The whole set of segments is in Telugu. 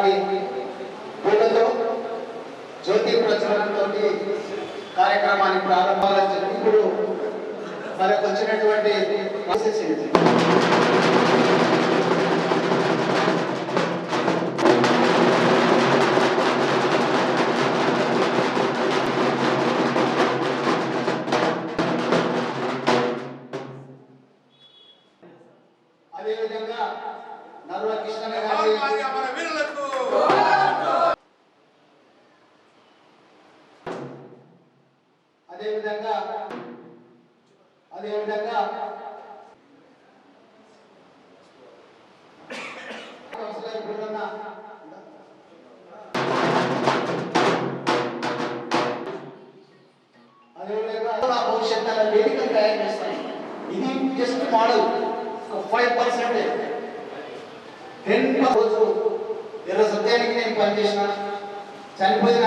వారికి పూలతో జ్యోతి ప్రచురణతో కార్యక్రమాన్ని ప్రారంభాలని చెప్పి ఇప్పుడు మనకు వచ్చినటువంటి అదేవిధంగా నర్వ కిషన్ గారి మన వీరులకు. టెన్ రోజు ఈరోజు సత్యానికి నేను పనిచేసిన చనిపోయిన.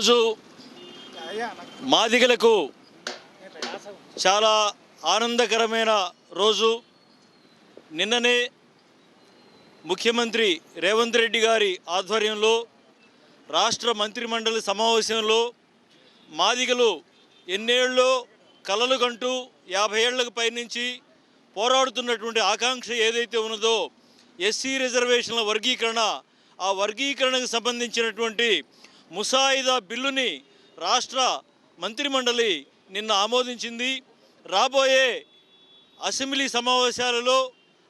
ఈరోజు మాదిగలకు చాలా ఆనందకరమైన రోజు. నిన్ననే ముఖ్యమంత్రి రేవంత్ రెడ్డి గారి ఆధ్వర్యంలో రాష్ట్ర మంత్రిమండలి సమావేశంలో మాదిగలు ఎన్నేళ్ళో కలలు కంటూ యాభై ఏళ్ళకు పైనుంచి పోరాడుతున్నటువంటి ఆకాంక్ష ఏదైతే ఉన్నదో ఎస్సీ రిజర్వేషన్ల వర్గీకరణ ఆ వర్గీకరణకు సంబంధించినటువంటి ముసాయిదా బిల్లుని రాష్ట్ర మంత్రిమండలి నిన్న ఆమోదించింది. రాబోయే అసెంబ్లీ సమావేశాలలో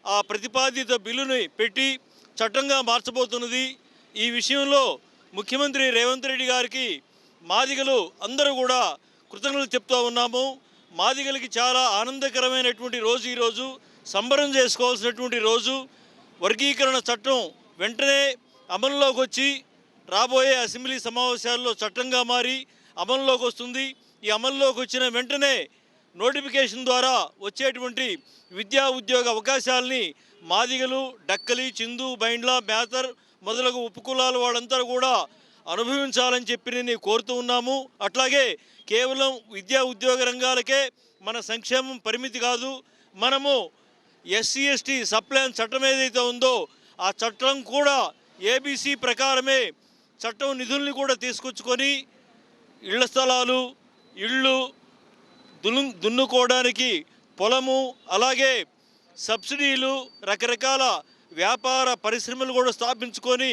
ఆ ప్రతిపాదిత బిల్లుని పెట్టి చట్టంగా మార్చబోతున్నది. ఈ విషయంలో ముఖ్యమంత్రి రేవంత్ రెడ్డి గారికి మాదిగలు అందరూ కూడా కృతజ్ఞతలు చెప్తూ ఉన్నాము. మాదిగలకి చాలా ఆనందకరమైనటువంటి రోజు ఈరోజు సంబరం చేసుకోవాల్సినటువంటి రోజు. వర్గీకరణ చట్టం వెంటనే అమల్లోకి వచ్చి రాబోయే అసెంబ్లీ సమావేశాల్లో చట్టంగా మారి అమల్లోకి వస్తుంది. ఈ అమల్లోకి వచ్చిన వెంటనే నోటిఫికేషన్ ద్వారా వచ్చేటువంటి విద్యా ఉద్యోగ అవకాశాలని మాదిగలు డక్కలి చిందు బైండ్ల మేతర్ మొదలగు ఉపకులాల వాళ్ళంతా కూడా అనుభవించాలని చెప్పి నేను కోరుతూ ఉన్నాము. అట్లాగే కేవలం విద్యా ఉద్యోగ రంగాలకే మన సంక్షేమం పరిమితి కాదు మనము ఎస్సీ ఎస్టీ సప్లాన్ చట్టం ఏదైతే ఉందో ఆ చట్టం కూడా ఏబీసీ ప్రకారమే చట్టం నిధుల్ని కూడా తీసుకొచ్చుకొని ఇళ్ళ స్థలాలు ఇళ్ళు దున్ను దున్నుకోవడానికి పొలము అలాగే సబ్సిడీలు రకరకాల వ్యాపార పరిశ్రమలు కూడా స్థాపించుకొని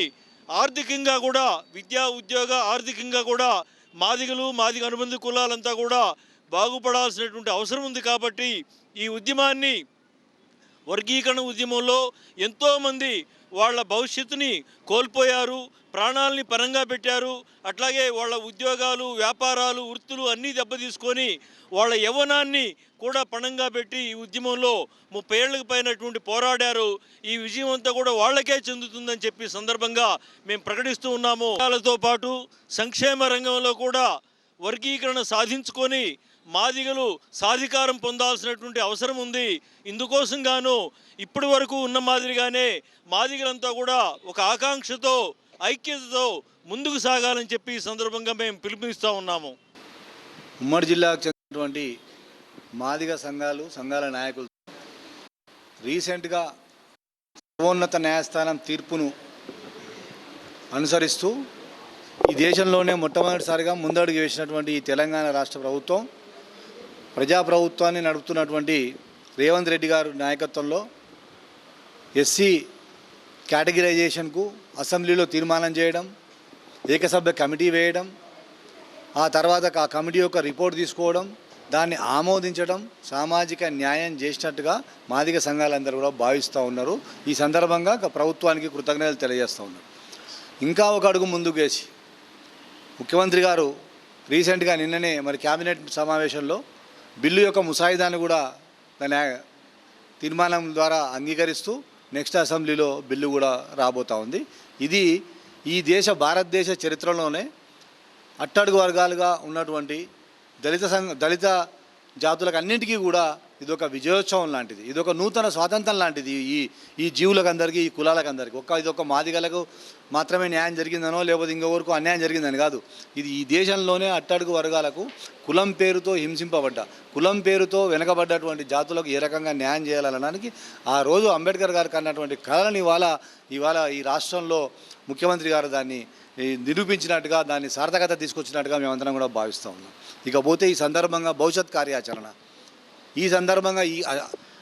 ఆర్థికంగా కూడా విద్యా ఉద్యోగ ఆర్థికంగా కూడా మాదిగలు మాదిగ అనుబంధ కులాలంతా కూడా బాగుపడాల్సినటువంటి అవసరం ఉంది కాబట్టి ఈ ఉద్యమాన్ని వర్గీకరణ ఉద్యమంలో ఎంతోమంది వాళ్ళ భవిష్యత్తుని కోల్పోయారు ప్రాణాలని పరంగా పెట్టారు. అట్లాగే వాళ్ళ ఉద్యోగాలు వ్యాపారాలు వృత్తులు అన్నీ దెబ్బతీసుకొని వాళ్ళ యవ్వనాన్ని కూడా పణంగా పెట్టి ఈ ఉద్యమంలో ముప్పై ఏళ్ళకు పైనటువంటి పోరాడారు. ఈ విజయం అంతా కూడా వాళ్ళకే చెందుతుందని చెప్పి సందర్భంగా మేము ప్రకటిస్తూ ఉన్నాము. వాళ్ళతో పాటు సంక్షేమ రంగంలో కూడా వర్గీకరణ సాధించుకొని మాదిగలు సాధికారం పొందాల్సినటువంటి అవసరం ఉంది. ఇందుకోసం గాను ఇప్పటి వరకు ఉన్న మాదిరిగానే మాదిగలంతా కూడా ఒక ఆకాంక్షతో ఐక్యతతో ముందుకు సాగాలని చెప్పి ఈ సందర్భంగా మేము పిలుపునిస్తూ ఉన్నాము. ఉమ్మడి జిల్లాకు చెందినటువంటి మాదిగ సంఘాలు సంఘాల నాయకులు రీసెంట్గా సర్వోన్నత న్యాయస్థానం తీర్పును అనుసరిస్తూ ఈ దేశంలోనే మొట్టమొదటిసారిగా ముందడుగు వేసినటువంటి ఈ తెలంగాణ రాష్ట్ర ప్రభుత్వం ప్రజాప్రభుత్వాన్ని నడుపుతున్నటువంటి రేవంత్ రెడ్డి గారు నాయకత్వంలో ఎస్సీ కేటగిరైజేషన్కు అసెంబ్లీలో తీర్మానం చేయడం ఏకసభ్య కమిటీ వేయడం ఆ తర్వాత ఆ కమిటీ యొక్క రిపోర్ట్ తీసుకోవడం దాన్ని ఆమోదించడం సామాజిక న్యాయం చేసినట్టుగా మాదిక సంఘాలందరూ కూడా భావిస్తూ ఉన్నారు. ఈ సందర్భంగా ప్రభుత్వానికి కృతజ్ఞతలు తెలియజేస్తూ ఉన్నారు. ఇంకా ఒక అడుగు ముందుకు వేసి ముఖ్యమంత్రి గారు రీసెంట్గా నిన్ననే మరి క్యాబినెట్ సమావేశంలో బిల్లు యొక్క ముసాయిదాన్ని కూడా దాని తీర్మానం ద్వారా అంగీకరిస్తూ నెక్స్ట్ అసెంబ్లీలో బిల్లు కూడా రాబోతా ఉంది. ఇది ఈ దేశ భారతదేశ చరిత్రలోనే అట్టడుగు వర్గాలుగా ఉన్నటువంటి దళిత సంఘ దళిత జాతులకు అన్నింటికీ కూడా ఇది ఒక విజయోత్సవం లాంటిది. ఇది ఒక నూతన స్వాతంత్రం లాంటిది ఈ ఈ జీవులకు అందరికీ ఈ కులాలకు అందరికీ ఒక్క ఇది ఒక మాదిగలకు మాత్రమే న్యాయం జరిగిందనో లేకపోతే ఇంకొకరికి అన్యాయం జరిగిందని కాదు. ఇది ఈ దేశంలోనే అట్టడుగు వర్గాలకు కులం పేరుతో హింసింపబడ్డ కులం పేరుతో వెనకబడ్డటువంటి జాతులకు ఏ రకంగా న్యాయం చేయాలనడానికి ఆ రోజు అంబేద్కర్ గారు కన్నటువంటి కళని ఇవాళ ఇవాళ ఈ రాష్ట్రంలో ముఖ్యమంత్రి గారు దాన్ని నిరూపించినట్టుగా దాన్ని సార్థకత తీసుకొచ్చినట్టుగా మేమందరం కూడా భావిస్తూ ఉన్నాం. ఇకపోతే ఈ సందర్భంగా భవిష్యత్ కార్యాచరణ ఈ సందర్భంగా ఈ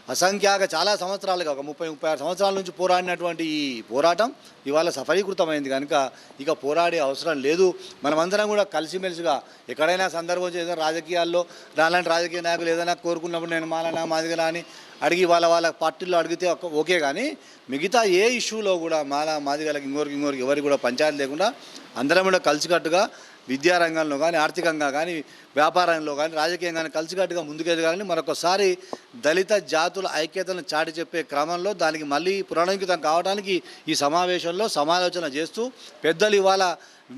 అసంఖ్యాక చాలా సంవత్సరాలుగా ఒక ముప్పై ముప్పై ఆరు సంవత్సరాల నుంచి పోరాడినటువంటి ఈ పోరాటం ఇవాళ సఫలీకృతమైంది కనుక ఇక పోరాడే అవసరం లేదు. మనమందరం కూడా కలిసిమెలిసిగా ఎక్కడైనా సందర్భం చేసిన రాజకీయాల్లో నాలాంటి రాజకీయ నాయకులు ఏదైనా కోరుకున్నప్పుడు నేను మాలనా మాదిగలా అని అడిగి వాళ్ళ వాళ్ళ పార్టీల్లో అడిగితే ఓకే కానీ మిగతా ఏ ఇష్యూలో కూడా మాల మాదిగలకు ఇంకోరికి ఇంకోరికి ఎవరికి కూడా పంచాయతీ లేకుండా అందరం కూడా కలిసికట్టుగా విద్యారంగంలో కానీ ఆర్థికంగా కానీ వ్యాపారంలో కానీ రాజకీయంగా కానీ కలిసికట్టుగా ముందుకెదగాలని మరొకసారి దళిత జాతుల ఐక్యతను చాటి చెప్పే క్రమంలో దానికి మళ్ళీ పునరంకితం కావడానికి ఈ సమావేశంలో సమాలోచన చేస్తూ పెద్దలు ఇవాళ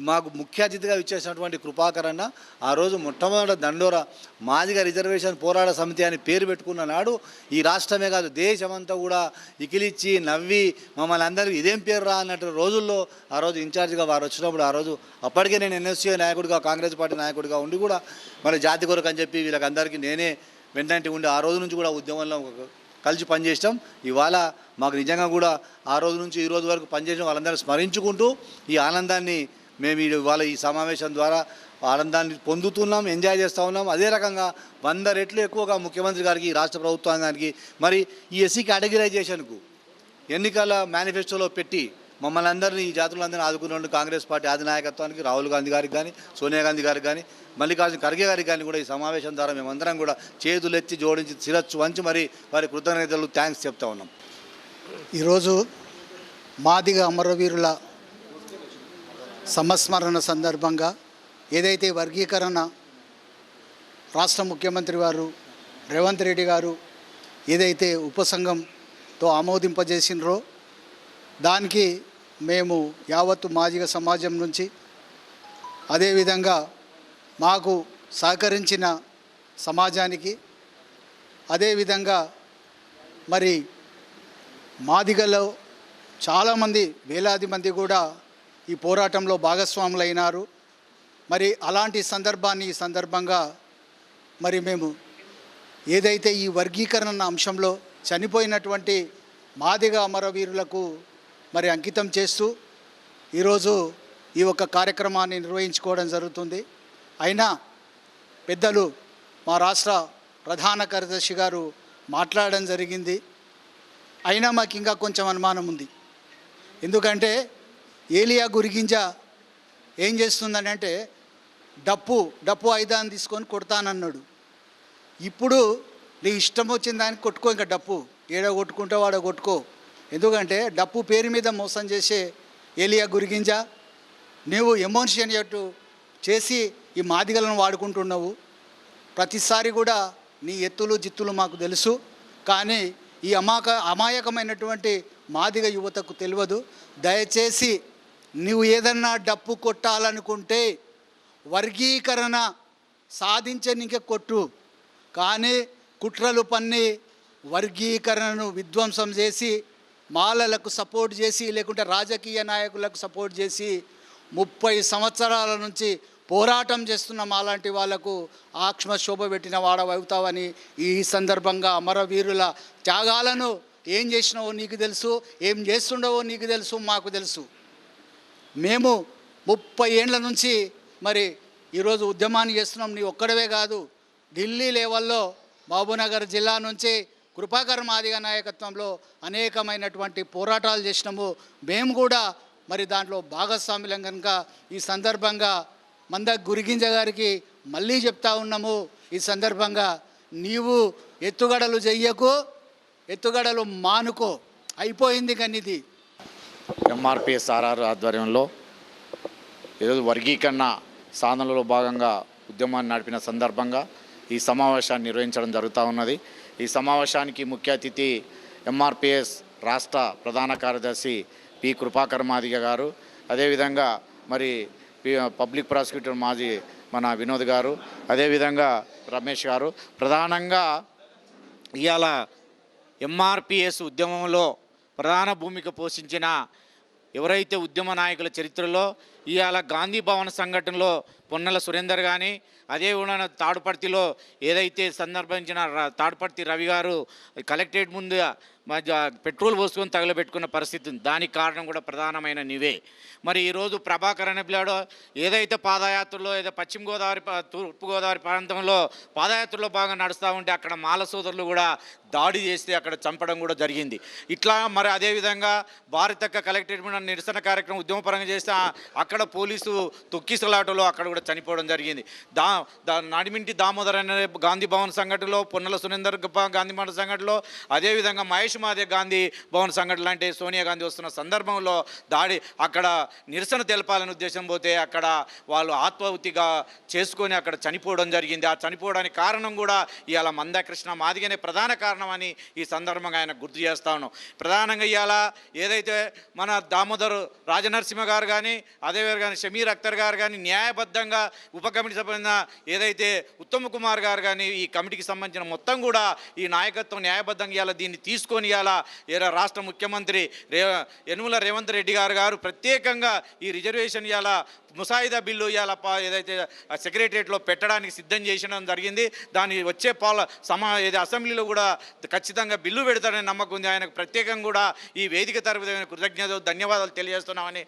మాకు ముఖ్య అతిథిగా ఇచ్చేసినటువంటి కృపాకరన్న ఆ రోజు మొట్టమొదటి దండోర మాదిగ రిజర్వేషన్ పోరాట సమితి అని పేరు పెట్టుకున్న నాడు ఈ రాష్ట్రమే కాదు దేశమంతా కూడా ఇకిలిచ్చి నవ్వి మమ్మల్ని అందరికీ ఇదేం పేరు రా అన్నట్టు రోజుల్లో ఆ రోజు ఇన్ఛార్జిగా వారు వచ్చినప్పుడు ఆ రోజు అప్పటికే నేను ఎన్ఎస్సీ నాయకుడిగా కాంగ్రెస్ పార్టీ నాయకుడిగా ఉండి కూడా మన జాతి కొరకు అని చెప్పి వీళ్ళకందరికీ నేనే వెంటంటి ఉండి ఆ రోజు నుంచి కూడా ఉద్యమంలో కలిసి పనిచేసాం ఇవాళ మాకు నిజంగా కూడా ఆ రోజు నుంచి ఈ రోజు వరకు పనిచేసిన వాళ్ళందరినీ స్మరించుకుంటూ ఈ ఆనందాన్ని మేము ఈ- ఇవాళ ఈ సమావేశం ద్వారా ఆనందాన్ని పొందుతున్నాం ఎంజాయ్ చేస్తూ ఉన్నాం. అదే రకంగా వంద రెట్లు ఎక్కువగా ముఖ్యమంత్రి గారికి రాష్ట్ర ప్రభుత్వానికి మరి ఈ ఎస్సీ కేటగిరైజేషన్కు ఎన్నికల మేనిఫెస్టోలో పెట్టి మమ్మల్ని అందరినీ ఈ జాతులందరినీ ఆదుకున్నట్టు కాంగ్రెస్ పార్టీ అధినాయకత్వానికి రాహుల్ గాంధీ గారికి కానీ సోనియా గాంధీ గారికి కానీ మల్లికార్జున ఖర్గే గారికి కానీ కూడా ఈ సమావేశం ద్వారా మేమందరం కూడా చేతులెత్తి జోడించి శిరచ్చు వంచి మరి వారి కృతజ్ఞతలు థ్యాంక్స్ చెప్తా ఉన్నాం. ఈరోజు మాదిగ అమరవీరుల సంస్మరణ సందర్భంగా ఏదైతే వర్గీకరణ రాష్ట్ర ముఖ్యమంత్రి వారు రేవంత్ రెడ్డి గారు ఏదైతే ఉపసంఘంతో ఆమోదింపజేసినరో దానికి మేము యావత్తు మాదిగ సమాజం నుంచి అదేవిధంగా మాకు సహకరించిన సమాజానికి అదేవిధంగా మరి మాదిగలో చాలామంది వేలాది మంది కూడా ఈ పోరాటంలో భాగస్వాములైనారు. మరి అలాంటి సందర్భాన్ని ఈ సందర్భంగా మరి మేము ఏదైతే ఈ వర్గీకరణ అంశంలో చనిపోయినటువంటి మాదిగ అమరవీరులకు మరి అంకితం చేస్తూ ఈరోజు ఈ యొక్క కార్యక్రమాన్ని నిర్వహించుకోవడం జరుగుతుంది. అయినా పెద్దలు మా రాష్ట్ర ప్రధాన కార్యదర్శి గారు మాట్లాడడం జరిగింది. అయినా మాకు ఇంకా కొంచెం అనుమానం ఉంది. ఎందుకంటే ఏలియా గురిగింజ ఏం చేస్తుందని అంటే డప్పు డప్పు ఐదాన్ని తీసుకొని కొడతానన్నాడు. ఇప్పుడు నీ ఇష్టం వచ్చిన దానికి కొట్టుకో ఇంకా డప్పు. ఏడో కొట్టుకుంటే వాడో కొట్టుకో. ఎందుకంటే డప్పు పేరు మీద మోసం చేసే ఏలియా గురిగింజ నీవు ఎమోషన్ అయ్యేట్టు చేసి ఈ మాదిగలను వాడుకుంటున్నావు. ప్రతిసారి కూడా నీ ఎత్తులు జిత్తులు మాకు తెలుసు. కానీ ఈ అమాక అమాయకమైనటువంటి మాదిగ యువతకు తెలియదు. దయచేసి నువ్వు ఏదన్నా డప్పు కొట్టాలనుకుంటే వర్గీకరణ సాధించనికే కొట్టు. కానీ కుట్రలు పన్ని వర్గీకరణను విధ్వంసం చేసి మాలలకు సపోర్ట్ చేసి లేకుంటే రాజకీయ నాయకులకు సపోర్ట్ చేసి ముప్పై సంవత్సరాల నుంచి పోరాటం చేస్తున్న మాలాంటి వాళ్ళకు ఆక్ష్మ శోభ పెట్టిన వాడవవుతావని ఈ సందర్భంగా అమరవీరుల త్యాగాలను ఏం చేసినావో నీకు తెలుసు ఏం చేస్తుండవో నీకు తెలుసు మాకు తెలుసు. మేము ముప్పై ఏండ్ల నుంచి మరి ఈరోజు ఉద్యమాన్ని చేస్తున్నాం నీ ఒక్కడవే కాదు ఢిల్లీ లెవెల్లో మహబూబ్నగర్ జిల్లా నుంచి కృపాకర్ మాదిగ నాయకత్వంలో అనేకమైనటువంటి పోరాటాలు చేసినాము. మేము కూడా మరి దాంట్లో భాగస్వాములం కనుక ఈ సందర్భంగా మంద గురిగింజ గారికి మళ్ళీ చెప్తా ఉన్నాము. ఈ సందర్భంగా నీవు ఎత్తుగడలు చెయ్యకు ఎత్తుగడలు మానుకో. అయిపోయింది కానీ ఇది ఎంఆర్పిఎస్ఆర్ఆర్ ఆధ్వర్యంలో ఈరోజు వర్గీకరణ సాధనలో భాగంగా ఉద్యమాన్ని నడిపిన సందర్భంగా ఈ సమావేశాన్ని నిర్వహించడం జరుగుతూ ఉన్నది. ఈ సమావేశానికి ముఖ్య అతిథి ఎంఆర్పిఎస్ రాష్ట్ర ప్రధాన కార్యదర్శి పి కృపాకర్ మాదిగ గారు అదేవిధంగా మరి పి- పబ్లిక్ ప్రాసిక్యూటర్ మాజీ మన వినోద్ గారు అదేవిధంగా రమేష్ గారు. ప్రధానంగా ఇవాళ ఎంఆర్పిఎస్ ఉద్యమంలో ప్రధాన భూమిక పోషించిన ఎవరైతే ఉద్యమ నాయకుల చరిత్రలో ఇవాళ గాంధీ భవన్ సంఘటనలో పొన్నల సురేందర్ కానీ అదే ఉన్న తాడుపర్తిలో ఏదైతే సందర్భించిన తాడుపర్తి రవి గారు కలెక్టరేట్ ముందు మధ్య పెట్రోల్ పోసుకొని తగలబెట్టుకున్న పరిస్థితి ఉంది. దానికి కారణం కూడా ప్రధానమైన నీవే మరి ఈరోజు ప్రభాకర్ అనే పిల్లాడు ఏదైతే పాదయాత్రలో ఏదో పశ్చిమ గోదావరి తూర్పుగోదావరి ప్రాంతంలో పాదయాత్రలో బాగా నడుస్తూ ఉంటే అక్కడ మాల సోదరులు కూడా దాడి చేస్తే అక్కడ చంపడం కూడా జరిగింది. ఇట్లా మరి అదేవిధంగా భారతక్క కలెక్టరేట్ నిరసన కార్యక్రమం ఉద్యమపరంగా చేస్తే అక్కడ అక్కడ పోలీసు తొక్కిసలాటలో అక్కడ కూడా చనిపోవడం జరిగింది. దా దా నడిమింటి దామోదర్ అనే గాంధీ భవన్ సంఘటనలో పొన్నల సురేందర్ గాంధీ భవన్ సంఘటనలో అదేవిధంగా మహేష్ మాదే గాంధీ భవన్ సంఘటన లాంటి సోనియా గాంధీ వస్తున్న సందర్భంలో దాడి అక్కడ నిరసన తెలపాలనే ఉద్దేశం పోతే అక్కడ వాళ్ళు ఆత్మాహుతిగా చేసుకొని అక్కడ చనిపోవడం జరిగింది. ఆ చనిపోవడానికి కారణం కూడా ఇవాళ మందాకృష్ణ మాదిగనే ప్రధాన కారణం అని ఈ సందర్భంగా ఆయన గుర్తు చేస్తా ఉన్నాం. ప్రధానంగా ఇవాళ ఏదైతే మన దామోదర్ రాజనరసింహ గారు కానీ అదే గారు కానీ షమీర్ అఖ్తర్ గారు కానీ న్యాయబద్ధంగా ఉప కమిటీ సంబంధించిన ఏదైతే ఉత్తమ్ కుమార్ గారు కానీ ఈ కమిటీకి సంబంధించిన మొత్తం కూడా ఈ నాయకత్వం న్యాయబద్ధంగా ఇవ్వాలి దీన్ని తీసుకొని ఇవ్వాలా ఏరా రాష్ట్ర ముఖ్యమంత్రి రే యనుమల రేవంత్ రెడ్డి గారు గారు ప్రత్యేకంగా ఈ రిజర్వేషన్ ఇవ్వాల ముసాయిదా బిల్లు ఇవాళ ఏదైతే సెక్రటరియట్లో పెట్టడానికి సిద్ధం చేసడం జరిగింది. దాని వచ్చే పాల సమా ఏది అసెంబ్లీలో కూడా ఖచ్చితంగా బిల్లు పెడతాడని నమ్మకం ఉంది. ఆయనకు ప్రత్యేకంగా కూడా ఈ వేదిక తరపున కృతజ్ఞతలు ధన్యవాదాలు తెలియజేస్తున్నామని